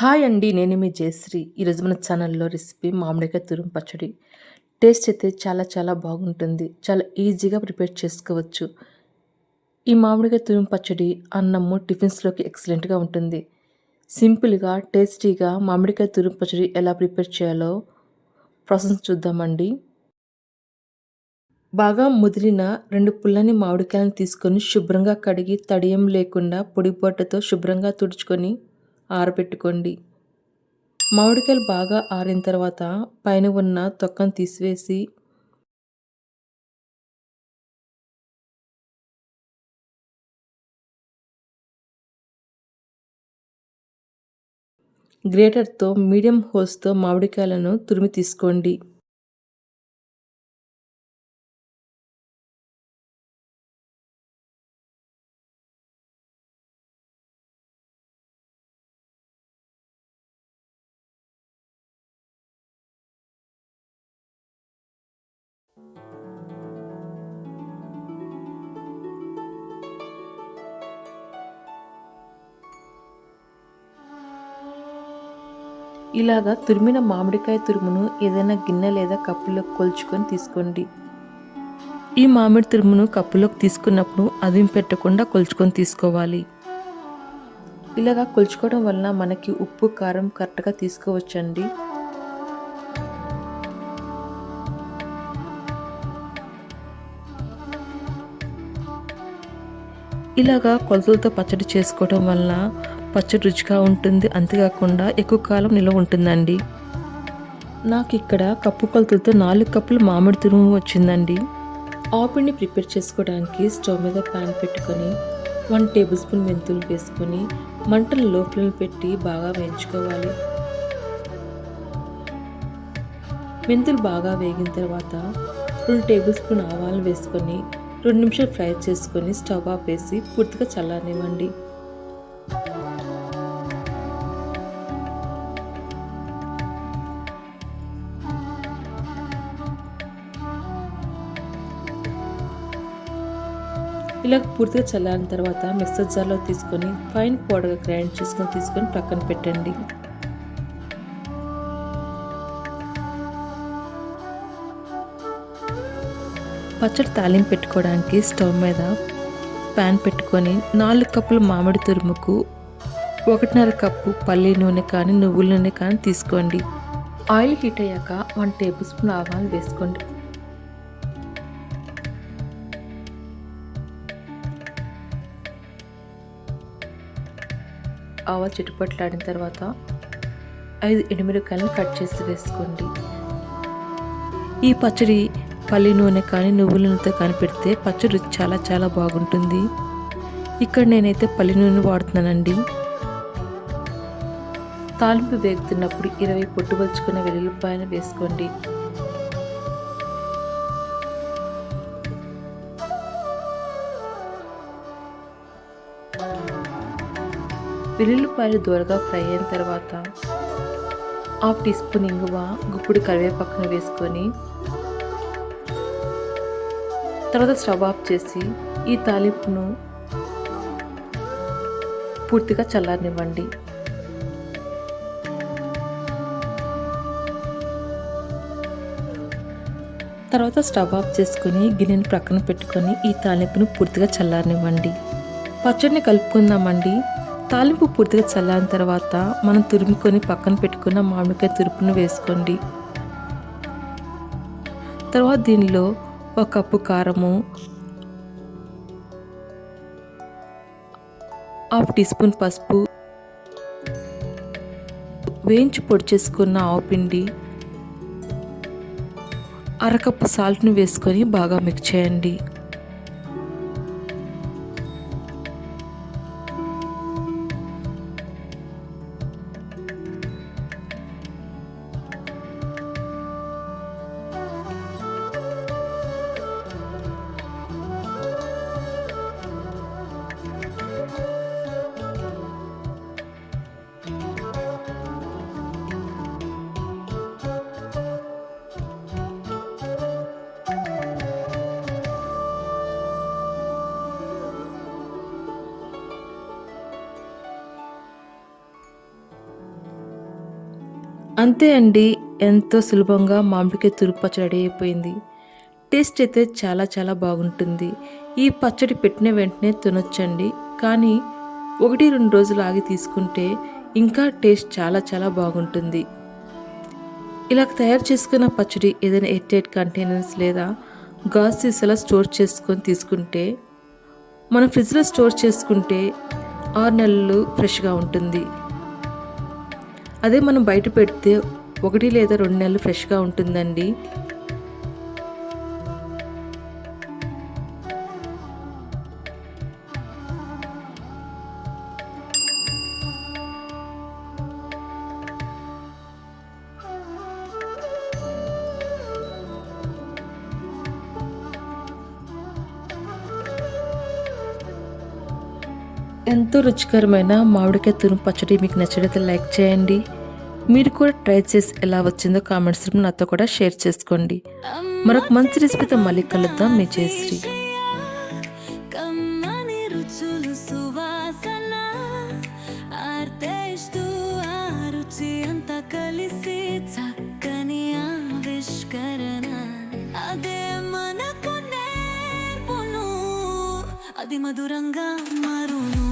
Hi అండి నేను మీ జయశ్రీ. ఈరోజు మన ఛానల్లో రెసిపీ మామిడికాయ తురుము పచ్చడి. టేస్ట్ అయితే చాలా చాలా బాగుంటుంది. చాలా ఈజీగా ప్రిపేర్ చేసుకోవచ్చు. ఈ మామిడికాయ తురుము పచ్చడి అన్నము టిఫిన్స్లోకి ఎక్సలెంట్గా ఉంటుంది. సింపుల్గా టేస్టీగా మామిడికాయ తురుము పచ్చడి ఎలా ప్రిపేర్ చేయాలో ప్రాసెస్ చూద్దామండి. బాగా ముదిరిన రెండు పుల్లని మామిడికాయలను తీసుకొని శుభ్రంగా కడిగి తడియం లేకుండా పొడిపొట్టతో శుభ్రంగా తుడుచుకొని ఆరబెట్టుకోండి. మామిడికాయలు బాగా ఆరిన తర్వాత పైన ఉన్న తొక్కను తీసివేసి గ్రేటర్తో మీడియం హోల్స్తో మామిడికాయలను తురిమి తీసుకోండి. ఇలాగా తురిమిన మామిడికాయ తురుమును ఏదైనా గిన్నె లేదా కప్పులోకి కొలుచుకొని తీసుకోండి. ఈ మామిడి తురుమును కప్పులోకి తీసుకున్నప్పుడు అదిం పెట్టకుండా కొలుచుకొని తీసుకోవాలి. ఇలాగా కొలుచుకోవడం వలన మనకి ఉప్పు కారం కరెక్ట్గా తీసుకోవచ్చండి. ఇలాగా కొలతలతో పచ్చడి చేసుకోవడం వలన పచ్చడి రుచిగా ఉంటుంది. అంతేకాకుండా ఎక్కువ కాలం నిల్వ ఉంటుందండి. నాకు ఇక్కడ కప్పు కొలతలతో నాలుగు కప్పులు మామిడి తురుము వచ్చిందండి. ఆపిల్ని ప్రిపేర్ చేసుకోవడానికి స్టవ్ మీద ప్యాన్ పెట్టుకొని వన్ టేబుల్ స్పూన్ మెంతులు వేసుకొని మంటలు లోపల పెట్టి బాగా వేయించుకోవాలి. మెంతులు బాగా వేగిన తర్వాత రెండు టేబుల్ స్పూన్ ఆవాలు వేసుకొని రెండు నిమిషాలు ఫ్రై చేసుకొని స్టవ్ ఆపేసి పూర్తిగా చల్లనివ్వండి ఇలా పూర్తిగా చల్లారిన తర్వాత మిక్సర్ జార్లో తీసుకొని ఫైన్ పౌడర్గా గ్రైండ్ చేసుకొని తీసుకొని పక్కన పెట్టండి. పచ్చడి తాలింపు పెట్టుకోవడానికి స్టవ్ మీద ప్యాన్ పెట్టుకొని నాలుగు కప్పులు మామిడి తురుముకు ఒకటిన్నర కప్పు పల్లి నూనె కానీ నువ్వుల నూనె కానీ తీసుకోండి. ఆయిల్ హీట్ అయ్యాక వన్ టేబుల్ స్పూన్ ఆవాలు వేసుకోండి. ఆవాలు చిట్టుపట్లాడిన తర్వాత ఐదు ఎనిమిరకాయలను కట్ చేసి వేసుకోండి. ఈ పచ్చడి పల్లి నూనె కానీ నువ్వుల నూనెతో కానీ పెడితే పచ్చడి చాలా చాలా బాగుంటుంది. ఇక్కడ నేనైతే పల్లి నూనె వాడుతున్నానండి. తాలింపు వేగుతున్నప్పుడు ఇరవై పొట్టుపలుచుకున్న వెల్లుల్లిపాయను వేసుకోండి. వెల్లుల్లిపాయలు దూరగా ఫ్రై అయిన తర్వాత హాఫ్ టీ స్పూన్ ఇంగువ గుప్పుడు కరివేపాకును వేసుకొని తర్వాత స్టవ్ ఆఫ్ చేసి ఈ తాలింపును పూర్తిగా చల్లారనివ్వండి. తర్వాత స్టవ్ ఆఫ్ చేసుకొని గిన్నెని ప్రక్కన పెట్టుకొని ఈ తాలింపును పూర్తిగా చల్లారనివ్వండి. పచ్చడిని కలుపుకుందామండి. తాలింపు పూర్తిగా చల్లారిన తర్వాత మనం తురుముకొని పక్కన పెట్టుకున్న మామిడికాయ తురుపును వేసుకోండి. తర్వాత దీనిలో ఒక కప్పు కారము హాఫ్ టీ స్పూన్ పసుపు వేయించి పొడి చేసుకున్న ఆవు పిండి అరకప్పు సాల్ట్ని వేసుకొని బాగా మిక్స్ చేయండి. అంతే అండి ఎంతో సులభంగా మామిడికాయ తురుపు పచ్చడి రెడీ అయిపోయింది. టేస్ట్ అయితే చాలా చాలా బాగుంటుంది. ఈ పచ్చడి పెట్టిన వెంటనే తినొచ్చండి. కానీ ఒకటి రెండు రోజులు ఆగి తీసుకుంటే ఇంకా టేస్ట్ చాలా చాలా బాగుంటుంది. ఇలా తయారు చేసుకున్న పచ్చడి ఏదైనా ఎయిట్ ఎయిట్ కంటైనర్స్ లేదా గాజు సీసాలో స్టోర్ చేసుకొని తీసుకుంటే మనం ఫ్రిడ్జ్లో స్టోర్ చేసుకుంటే ఆరు నెలలు ఫ్రెష్గా ఉంటుంది. అదే మనం బయట పెడితే ఒకటి లేదా రెండు నెలలు ఫ్రెష్గా ఉంటుందండి. ఎంతో రుచికరమైన మామిడికాయ తురుము పచ్చడి మీకు నచ్చినట్లయితే లైక్ చేయండి. మీరు కూడా ట్రై చేసి ఎలా వచ్చిందో కామెంట్స్ నాతో కూడా షేర్ చేసుకోండి. మరొక మంచి రెసిపీతో మళ్ళీ కలుద్దాం. మీ జయశ్రీ. ఆ రుచి అంత కలిసి చక్కని ఆవిష్కరణ. అదే మనకు నేర్పును అది మధురంగా మరును.